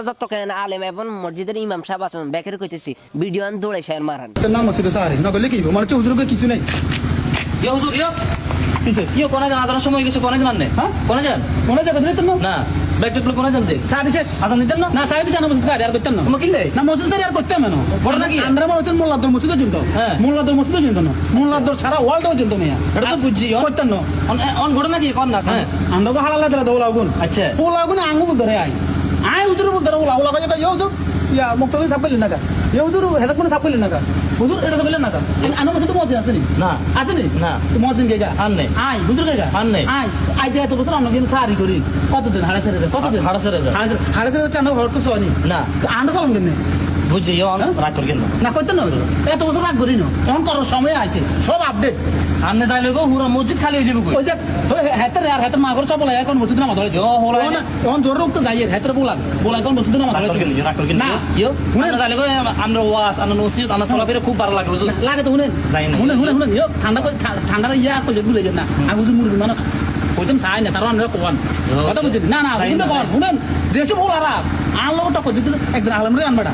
হলো যত কেন আলেম এবং মসজিদের ইমাম সাহেব আছেন। ব্যাকের কইতেছি ভিডিও আন দৌড়ে সাহের মারান। তোর নাম মসজিদে সাহারি নগলে কি হইবো? মানে হচ্ছে হুজুরকে কিছু নাই। ইয়ে হুজুর ইয়ে। কিসে? ইয়ে কোনা যান আদানের সময় গেছে কোনা যান না হ্যাঁ? কোনা যান মনে যাবে তো? না না ব্যাগ টুকলো কোনা দে? সাহারি শেষ। আদান দিতেন না? না সাহারি দিছে না মসজিদ সাহারি আর করতাম না। তোমার কিনলে না মসজিদ সাহারি আর করতাম না। বড় নাকি? আমরা মনে হচ্ছে মোল্লাদর মসজিদে চিন্ত হ্যাঁ। মোল্লাদর মসজিদে চিন্ত না মোল্লাদর সারা ওয়ার্ল্ডও চিন্ত মেয়া এটা তো বুঝছি, করতাম না। অন- অন ঘটনা কি? কর না হ্যাঁ। আমরা তো হালালা দিলা দৌলা আগুন। আচ্ছা। ওলা আগুন আঙ্গু বলতে রে আই আই হুজুর বলতে রে ওলা ওলা কাজে ইয়ে হুজুর ইয়া মুক্তবি সাপ করলেন না কা ইয়ে হুজুর হেদাক মানে সাপ করলেন না কা হুজুর এটা তো করলেন না কা আনো মসজিদ মসজিদ আছে নি? না। আছে নি? না। তো মসজিদ কে গা? আর নাই। আই হুজুর কে গা? আর নাই। আই আই যে এত বছর আমরা কিন্তু সারি করি। কতদিন? হাড়ে ছেড়ে যায় কতদিন? হাড়ে ছেড়ে যায় হাড়ে হাড়ে ছেড়ে দেয় আমরা ঘর তো সনি না। আন্ডা চলাম কেন ইয়ে অন হ্যাঁ? রাগ করবেন না। না করতেন না এত বছর রাগ করি না। তখন করার সময় আছে সব আপডেট আন্নে যাইলে গো পুরো মসজিদ খালি হয়ে যাবে কই? ওই যে হেতের আর হেতের মাগর চপল এখন মসজিদ নামা ধরে। ও, হোলা এখন এখন জোর রোগ তো যাই হেতের বলা বলা এখন মসজিদ নামা রাগ ধরে। করবেন না রাগ করবেন না। না ইয়ে শুনেন। আন্নে যাইলে গো আমরা ওয়াস আন্না নসিহত আন্না চলাফেরা খুব ভালো লাগে লাগে তো শুনেন। যাই না। শুনেন শুনেন শুনেন। ইয়ো ঠান্ডা করে ঠান্ডা ইয়া করে গুলে না। আমি বুঝি মুরগি মানে কইতাম চাই না তার আমরা কোয়ান। কথা বুঝছেন না না না, কোন তাই। শুনেন যেসব বল আর আলো টক দিতে একজন আলম রে আনবাটা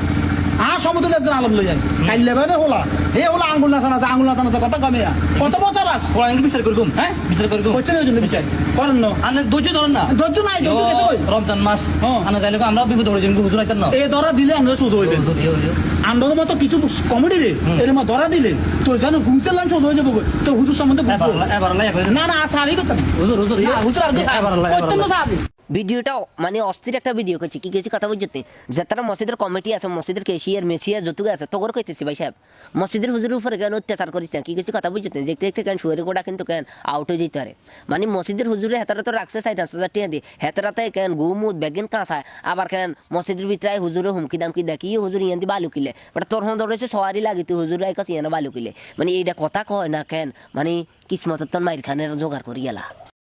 আ সমতুল একজন আলম লই যায় কাইলে বেনে হোলা। হে হোলা আঙ্গুল না থানা আঙ্গুল না থানা কথা কমে কত বছর আস ওরা ইংলিশ বিচার করগুম হ্যাঁ বিচার করগুম কইছেন ওই জন্য বিচার করেন না। আন্নে ধৈর্য ধরেন না। ধৈর্য নাই কই রমজান মাস হ্যাঁ। আন্না যাইলে আমরা বিপদ হয়ে যাব হুজুর আইতেন না এই ধরা দিলে আমরা সোজ হইবেন হুজুর। আন্ডার মতো কিছু কমেডি রে এর মা ধরা দিলে। তো জানো হুইসেল লাইন সোজ হয়ে যাব তো হুজুর সম্বন্ধে না না সারি করতাম হুজুর হুজুর হুজুর আর না আল্লাহ। সারি ভিডিওটা মানে অস্থির একটা ভিডিও করছি, কি কিছু কথা বুঝতে? যে তারা মসজিদের কমিটি আছে, মসজিদের কেশিয়ার মেসিয়ার যতটুকু আছে তোর কইতেছি ভাই সাহেব। মসজিদের হুজুরের উপরে কেন অত্যাচার করিস কি কিছু কথা বুঝতে? দেখতে দেখতে কেন শুয়ারে গোটা কিন্তু কেন আউট হয়ে যেতে পারে? মানে মসজিদের হুজুরে হেতারা তো রাখছে সাইড হাজার টাকা দিয়ে। হেতারাতে কেন গুমুদ, বেগিন কাঁচায় আবার কেন মসজিদের ভিতরে হুজুরে হুমকি দামকি দেখি হুজুর ইয়ান দি বালু কিলে? বাট তোর হন ধরেছে সবারই লাগিতে হুজুর কাছে ইয়ানা বালু কিলে। মানে এইটা কথা কয় না কেন? মানে কিসমত তোর মাইর খানের জোগাড় করি গেলা